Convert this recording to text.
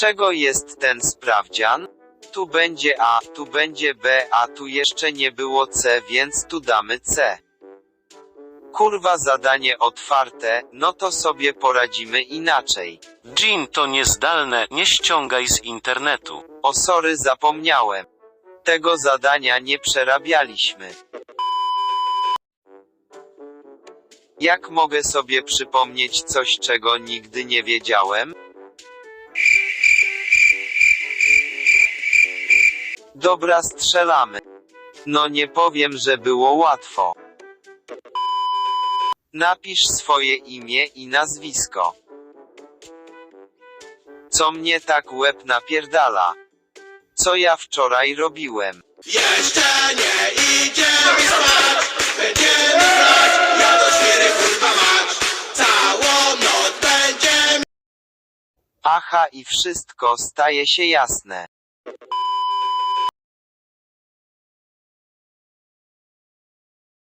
czego jest ten sprawdzian? Tu będzie A, tu będzie B, a tu jeszcze nie było C, więc tu damy C. Kurwa zadanie otwarte, no to sobie poradzimy inaczej. Jean to niezdalne, nie ściągaj z internetu. O sorry zapomniałem. Tego zadania nie przerabialiśmy. Jak mogę sobie przypomnieć coś, czego nigdy nie wiedziałem? Dobra, strzelamy. No nie powiem, że było łatwo. Napisz swoje imię i nazwisko. Co mnie tak łeb napierdala? Co ja wczoraj robiłem? Jeszcze nie idziemy spać, będziemy grać, ja do świry kurwa mać. Całą noc będziemy Aha i wszystko staje się jasne.